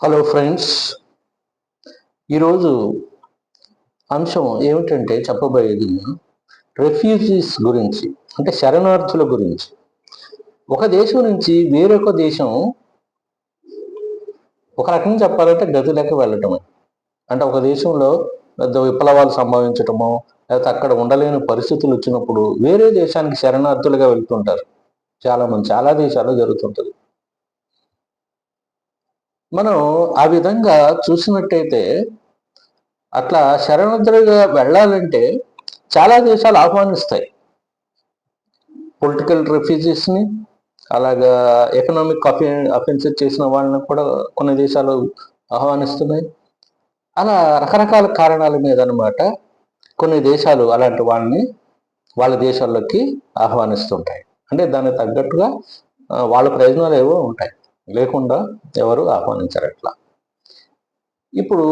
Hello friends ఈరోజు అంశం ఏమిటంటే చెప్పబోయేది రెఫ్యూజీస్ గురించి అంటే శరణార్థుల గురించి. ఒక దేశం నుంచి వేరొక దేశం ఒక రకంగా చెప్పాలంటే గదిలోకి వెళ్ళటమే అంటే ఒక దేశంలో పెద్ద విప్లవాలు సంభవించటమో లేకపోతే అక్కడ ఉండలేని పరిస్థితులు వచ్చినప్పుడు వేరే దేశానికి శరణార్థులుగా వెళ్తుంటారు. చాలా మంది చాలా దేశాల్లో జరుగుతుంటుంది. మనం ఆ విధంగా చూసినట్టయితే అట్లా శరణార్థులుగా వెళ్ళాలంటే చాలా దేశాలు ఆహ్వానిస్తాయి. పొలిటికల్ రెఫ్యూజీస్ని అలాగా ఎకనామిక్ అఫె అఫెన్సెస్ చేసిన వాళ్ళని కూడా కొన్ని దేశాలు ఆహ్వానిస్తున్నాయి. అలా రకరకాల కారణాల మీద అనమాట కొన్ని దేశాలు అలాంటి వాళ్ళని వాళ్ళ దేశాల్లోకి ఆహ్వానిస్తుంటాయి. అంటే దానికి తగ్గట్టుగా వాళ్ళ ప్రయోజనాలు ఏవో ఉంటాయి. లేకుండా ఎవరు ఆహ్వానించరు అట్లా ఇప్పుడు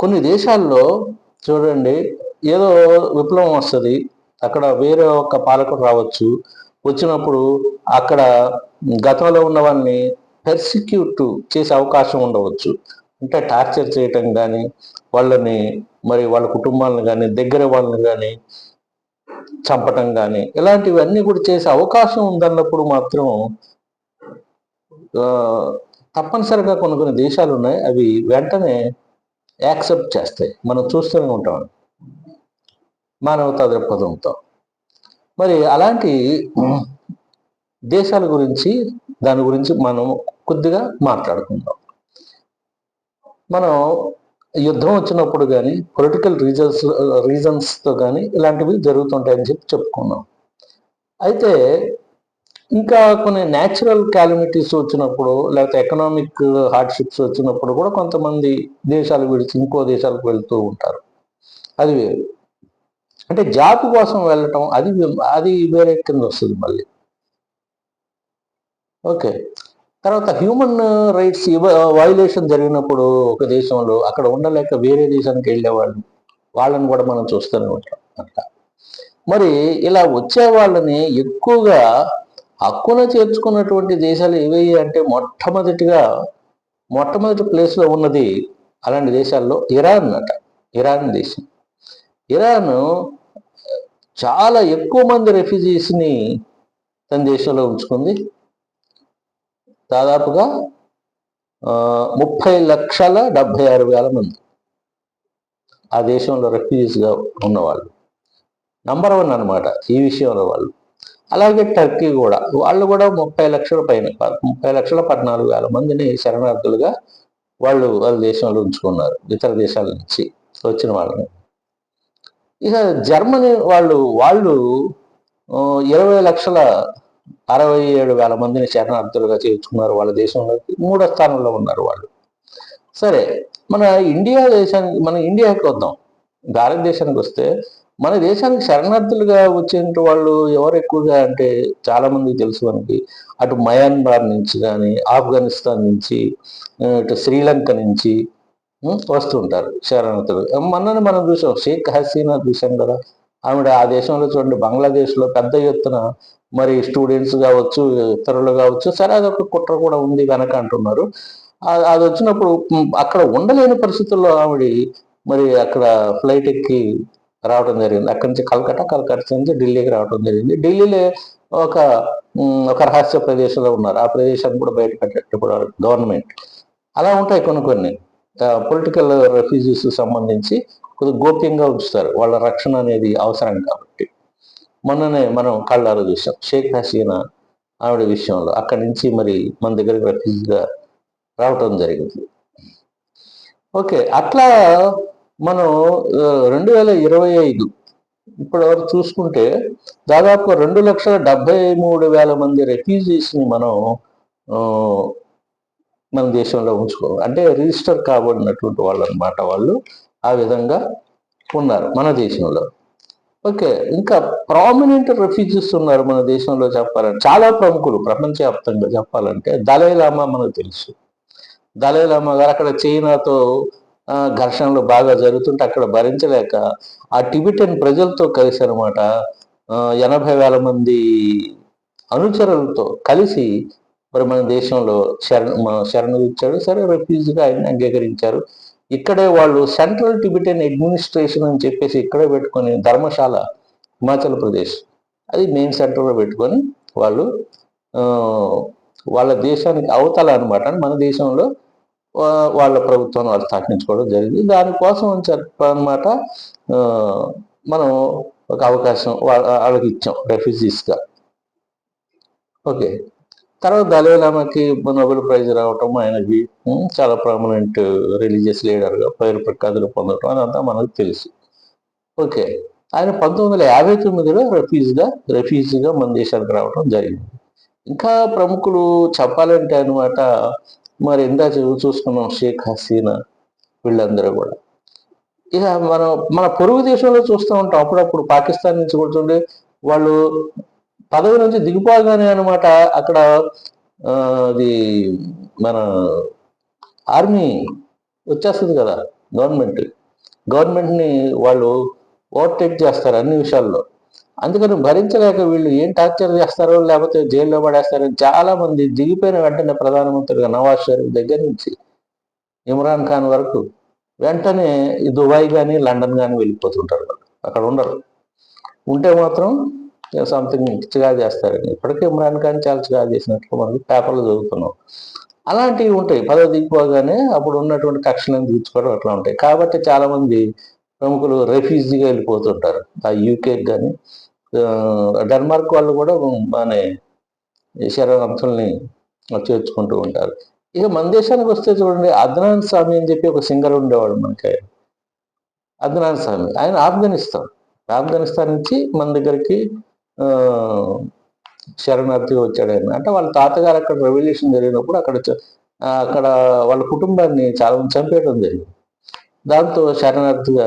కొన్ని దేశాల్లో చూడండి ఏదో విప్లవం వస్తుంది అక్కడ వేరే ఒక పాలకుడు రావచ్చు వచ్చినప్పుడు అక్కడ గతంలో ఉన్న వాళ్ళని పెర్సిక్యూట్ చేసే అవకాశం ఉండవచ్చు. అంటే టార్చర్ చేయటం కానీ వాళ్ళని మరి వాళ్ళ కుటుంబాలను కానీ దగ్గర వాళ్ళని కానీ చంపటం కానీ ఇలాంటివన్నీ కూడా చేసే అవకాశం ఉందన్నప్పుడు మాత్రం తప్పనిసరిగా కొన్ని కొన్ని దేశాలు ఉన్నాయి అవి వెంటనే యాక్సెప్ట్ చేస్తాయి. మనం చూస్తూనే ఉంటాం మానవతా దృక్పథంతో. మరి అలాంటి దేశాల గురించి దాని గురించి మనం కొద్దిగా మాట్లాడుకుందాం. మనం యుద్ధం వచ్చినప్పుడు కానీ పొలిటికల్ రీజన్స్ రీజన్స్తో కానీ ఇలాంటివి జరుగుతుంటాయని చెప్పి చెప్పుకున్నాం అయితే ఇంకా కొన్ని న్యాచురల్ క్యాలమిటీస్ వచ్చినప్పుడు లేకపోతే ఎకనామిక్ హార్డ్షిప్స్ వచ్చినప్పుడు కూడా కొంతమంది దేశాలు విడిచి ఇంకో దేశాలకు వెళ్తూ ఉంటారు. అది వేరు. అంటే జాబ్ కోసం వెళ్ళటం అది అది వేరే కింద వస్తుంది మళ్ళీ. ఓకే. తర్వాత హ్యూమన్ రైట్స్ వైలేషన్ జరిగినప్పుడు ఒక దేశంలో అక్కడ ఉండలేక వేరే దేశానికి వెళ్ళేవాళ్ళు వాళ్ళని కూడా మనం చూస్తూనే ఉంటాం. అట్లా మరి ఇలా వచ్చే వాళ్ళని ఎక్కువగా హక్కున చేర్చుకున్నటువంటి దేశాలు ఏవి అంటే మొట్టమొదటిగా మొట్టమొదటి ప్లేస్లో ఉన్నది అలాంటి దేశాల్లో ఇరాన్ అట ఇరాన్ దేశం. ఇరాన్ చాలా ఎక్కువ మంది రెఫ్యూజీస్ని తన దేశంలో ఉంచుకుంది. దాదాపుగా ముప్పై లక్షల డెబ్భై ఆరు వేల మంది ఆ దేశంలో రెఫ్యూజీస్గా ఉన్నవాళ్ళు. నంబర్ వన్ అనమాట ఈ విషయంలో వాళ్ళు. అలాగే టర్కీ కూడా. వాళ్ళు కూడా ముప్పై లక్షల పైన ముప్పై లక్షల పద్నాలుగు వేల మందిని శరణార్థులుగా వాళ్ళు వాళ్ళ దేశంలో ఉంచుకున్నారు ఇతర దేశాల నుంచి వచ్చిన వాళ్ళని. ఇక జర్మనీ వాళ్ళు వాళ్ళు ఇరవై లక్షల అరవై ఏడు వేల మందిని శరణార్థులుగా చేర్చుకున్నారు వాళ్ళ దేశంలోకి. మూడో స్థానంలో ఉన్నారు వాళ్ళు. సరే మన ఇండియా దేశానికి మన ఇండియాకి వద్దాం. భారతదేశానికి వస్తే మన దేశానికి శరణార్థులుగా వచ్చేంటి వాళ్ళు ఎవరు ఎక్కువగా అంటే చాలా మందికి తెలుసు మనకి. అటు మయన్మార్ నుంచి కానీ ఆఫ్ఘనిస్తాన్ నుంచి ఇటు శ్రీలంక నుంచి వస్తుంటారు శరణార్థులు. మొన్నని మనం చూసాం షేక్ హసీనా చూసాం కదా. ఆవిడ ఆ దేశంలో చూడండి బంగ్లాదేశ్లో పెద్ద ఎత్తున మరి స్టూడెంట్స్ కావచ్చు ఇతరులు కావచ్చు సరే అదొక కుట్ర కూడా ఉంది వెనక అంటున్నారు. అది వచ్చినప్పుడు అక్కడ ఉండలేని పరిస్థితుల్లో ఆవిడ మరి అక్కడ ఫ్లైట్ ఎక్కి రావడం జరిగింది. అక్కడి నుంచి కలకట్టా కలకత్తా నుంచి ఢిల్లీకి రావడం జరిగింది. ఢిల్లీలో ఒక ఒక రహస్య ప్రదేశంలో ఉన్నారు. ఆ ప్రదేశాన్ని కూడా బయట పెట్టేటప్పుడు గవర్నమెంట్. అలా ఉంటాయి కొన్ని కొన్ని. పొలిటికల్ రెఫ్యూజీస్ సంబంధించి కొద్దిగా గోప్యంగా ఉంచుతారు. వాళ్ళ రక్షణ అనేది అవసరం కాబట్టి. మొన్ననే మనం కళ్ళారు చూసాం షేక్ హసీనా ఆవిడ విషయంలో అక్కడి నుంచి మరి మన దగ్గరికి రెఫ్యూజీగా రావటం జరిగింది. ఓకే అట్లా మనం రెండు వేల ఇరవై ఐదు ఇప్పటి వరకు చూసుకుంటే దాదాపు రెండు లక్షల డెబ్బై మూడు వేల మంది రెఫ్యూజీస్ని మనం మన దేశంలో ఉంచుకో అంటే రిజిస్టర్ కాబడినటువంటి వాళ్ళు అనమాట వాళ్ళు ఆ విధంగా ఉన్నారు మన దేశంలో. ఓకే ఇంకా ప్రామినెంట్ రెఫ్యూజీస్ ఉన్నారు మన దేశంలో చెప్పాలంటే. చాలా ప్రముఖులు ప్రపంచవ్యాప్తంగా చెప్పాలంటే. దళైలామా మనకు తెలుసు. దళైలామా గారు అక్కడ చైనాతో ఘర్షణలు బాగా జరుగుతుంటే అక్కడ భరించలేక ఆ టిబిటన్ ప్రజలతో కలిసి అనమాట ఎనభై వేల మంది అనుచరులతో కలిసి మరి మన దేశంలో శరణ శరణ ఇచ్చాడు సరే రెఫ్యూజీగా ఆయన అంగీకరించారు. ఇక్కడే వాళ్ళు సెంట్రల్ టిబిటన్ అడ్మినిస్ట్రేషన్ అని చెప్పేసి ఇక్కడే పెట్టుకొని ధర్మశాల హిమాచల్ ప్రదేశ్ అది మెయిన్ సెంటర్లో పెట్టుకొని వాళ్ళు వాళ్ళ దేశానికి అవతల అనమాట మన దేశంలో వాళ్ళ ప్రభుత్వాన్ని వాళ్ళు స్థాపించుకోవడం జరిగింది. దానికోసం అని చెప్పనమాట మనం ఒక అవకాశం వాళ్ళకి ఇచ్చాం రెఫ్యూజీస్గా ఓకే. తర్వాత దళైలామాకి నోబెల్ ప్రైజ్ రావటం ఆయనకి చాలా ప్రామినెంట్ రిలీజియస్ లీడర్గా పేరు ప్రఖ్యాతులు పొందటం అదంతా మనకు తెలుసు. ఓకే. ఆయన పంతొమ్మిది వందల యాభై తొమ్మిదిలో రెఫ్యూజ్గా రెఫ్యూజీగా మన దేశానికి రావడం జరిగింది. ఇంకా ప్రముఖులు చెప్పాలంటే అనమాట మరి ఇందాక చూసుకున్నాం షేక్ హసీనా వీళ్ళందరూ కూడా. ఇక మనం మన పొరుగు దేశంలో చూస్తూ ఉంటాం. అప్పుడప్పుడు పాకిస్తాన్ నుంచి కొడుతుండే వాళ్ళు పదవి నుంచి దిగిపోగానే అనమాట అక్కడ అది మన ఆర్మీ వచ్చేస్తుంది కదా గవర్నమెంట్. గవర్నమెంట్ని వాళ్ళు ఓవర్టేక్ చేస్తారు అన్ని విషయాల్లో. అందుకని భరించలేక వీళ్ళు ఏం టార్చర్ చేస్తారో లేకపోతే జైల్లో పడేస్తారో చాలా మంది దిగిపోయిన వెంటనే ప్రధానమంత్రిగా నవాజ్ షరీఫ్ దగ్గర నుంచి ఇమ్రాన్ ఖాన్ వరకు వెంటనే దుబాయ్ కానీ లండన్ కానీ వెళ్ళిపోతుంటారు వాళ్ళు. అక్కడ ఉండరు. ఉంటే మాత్రం సంథింగ్ చిగా చేస్తారని. ఇప్పటికే ఇమ్రాన్ ఖాన్ చాలా చిగా చేసినట్లు మనకి పేపర్లు చదువుతున్నాం. అలాంటివి ఉంటాయి. పదవి దిగిపోగానే అప్పుడు ఉన్నటువంటి కక్షలను తీర్చుకోవడం అట్లా ఉంటాయి. కాబట్టి చాలామంది ప్రముఖులు రెఫ్యూజీగా వెళ్ళిపోతుంటారు. ఆ యూకే కానీ డెన్మార్క్ వాళ్ళు కూడా బాగానే శరణార్థుల్ని చేర్చుకుంటూ ఉంటారు. ఇక మన దేశానికి వస్తే చూడండి అద్నాన్ స్వామి అని చెప్పి ఒక సింగర్ ఉండేవాడు మనకి. అద్నాన్ స్వామి ఆయన ఆఫ్ఘనిస్తాన్. ఆఫ్ఘనిస్తాన్ నుంచి మన దగ్గరికి శరణార్థిగా వచ్చాడు ఆయన. అంటే వాళ్ళ తాతగారు అక్కడ రెవల్యూషన్ జరిగినప్పుడు అక్కడ అక్కడ వాళ్ళ కుటుంబాన్ని చాలా చంపేయడం జరిగింది. దాంతో శరణార్థిగా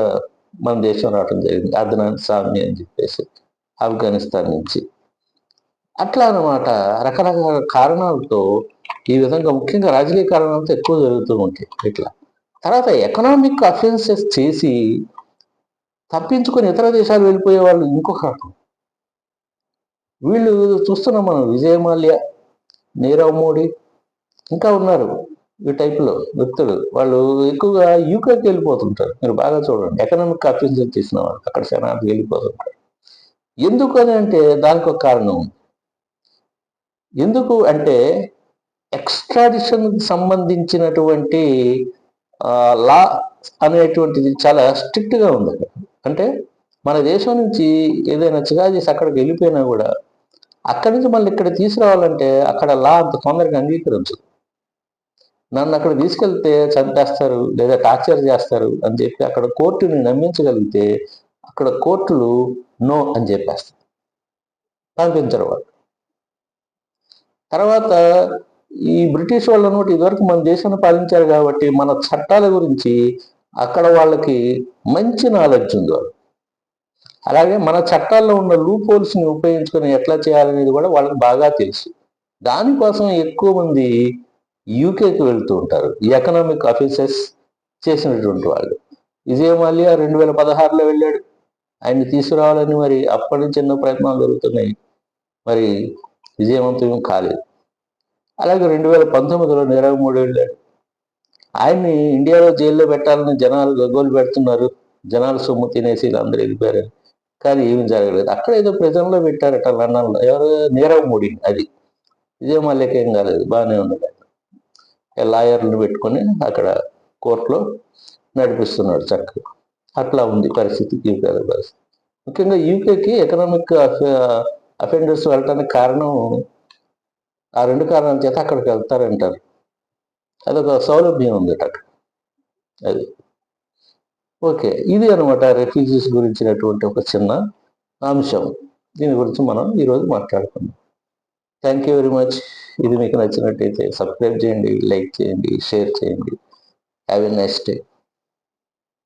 మన దేశం రావడం జరిగింది. అద్నాన్ స్వామి అని చెప్పేసి ఆఫ్ఘనిస్తాన్ నుంచి. అట్లా అన్నమాట. రకరకాల కారణాలతో ఈ విధంగా ముఖ్యంగా రాజకీయ కారణాలతో ఎక్కువ జరుగుతూ ఉంటాయి ఇట్లా. తర్వాత ఎకనామిక్ అఫెన్సెస్ చేసి తప్పించుకొని ఇతర దేశాలు వెళ్ళిపోయే వాళ్ళు ఇంకొక రకం. వీళ్ళు చూస్తున్నాం మనం విజయ్ మాల్యా నీరవ్ మోడీ ఇంకా ఉన్నారు. ఈ టైప్లో వ్యక్తులు వాళ్ళు ఎక్కువగా యూకేకి వెళ్ళిపోతుంటారు. మీరు బాగా చూడండి. ఎకనామిక్ అఫెన్సెస్ చేసిన వాళ్ళు అక్కడ శనార్థి వెళ్ళిపోతుంటారు. ఎందుకు అని అంటే దానికి ఒక కారణం ఉంది. ఎందుకు అంటే ఎక్స్ట్రాడిషన్ సంబంధించినటువంటి లా అనేటువంటిది చాలా స్ట్రిక్ట్గా ఉంది అంటే మన దేశం నుంచి ఏదైనా చిగా చేసి అక్కడికి వెళ్ళిపోయినా కూడా అక్కడి నుంచి మళ్ళీ ఇక్కడ తీసుకురావాలంటే అక్కడ లా అంత తొందరగా అంగీకరించదు. నన్ను అక్కడ తీసుకెళ్తే చంపేస్తారు లేదా టార్చర్ చేస్తారు అని చెప్పి అక్కడ కోర్టుని నమ్మించగలిగితే అక్కడ కోర్టులు నో అని చెప్పేస్తారు. పంపించరు వాళ్ళు. తర్వాత ఈ బ్రిటిష్ వాళ్ళు అనమాట ఇదివరకు మన దేశాన్ని పాలించారు కాబట్టి మన చట్టాల గురించి అక్కడ వాళ్ళకి మంచి నాలెడ్జ్ ఉంది వాళ్ళు అలాగే మన చట్టాల్లో ఉన్న లూప్ ఉపయోగించుకొని ఎట్లా చేయాలనేది కూడా వాళ్ళకి బాగా తెలుసు. దానికోసం ఎక్కువ మంది యూకేకి వెళ్తూ ఉంటారు. ఎకనామిక్ ఆఫీసర్స్ చేసినటువంటి వాళ్ళు. విజయ మల్యా రెండు వేల పదహారులో వెళ్ళాడు. ఆయన తీసుకురావాలని మరి అప్పటి నుంచి ఎన్నో ప్రయత్నాలు జరుగుతున్నాయి. మరి విజయవంతం కాలేదు. అలాగే రెండు వేల పంతొమ్మిదిలో నీరవ్ మోడీ వెళ్ళాడు. ఆయన్ని ఇండియాలో జైల్లో పెట్టాలని జనాలు గగ్గోలు పెడుతున్నారు. జనాలు సొమ్ము తినేసి అందరూ వెళ్ళిపోయారు. కానీ ఏమీ జరగలేదు. అక్కడ ఏదో ప్రజల్లో పెట్టారట లండన్లో ఎవరు? నీరవ్ మోడీ. అది. విజయ మాల్యకి ఏం కాలేదు. బాగానే ఉంది లాయర్ని పెట్టుకొని అక్కడ కోర్టులో నడిపిస్తున్నాడు చక్కగా. అట్లా ఉంది పరిస్థితి యూకే పరిస్థితి. ముఖ్యంగా యూకేకి ఎకనామిక్ అఫెండర్స్ వెళ్ళటానికి కారణం ఆ రెండు కారణాల చేత అక్కడికి వెళ్తారంటారు. అదొక సౌలభ్యం ఉంది అక్కడ. అది. ఓకే. ఇది అనమాట రెఫ్యూజీస్ గురించినటువంటి ఒక చిన్న అంశం. దీని గురించి మనం ఈరోజు మాట్లాడుకుందాం. థ్యాంక్ యూ వెరీ మచ్ ఇది మీకు నచ్చినట్టయితే సబ్స్క్రైబ్ చేయండి లైక్ చేయండి షేర్ చేయండి. Have a next day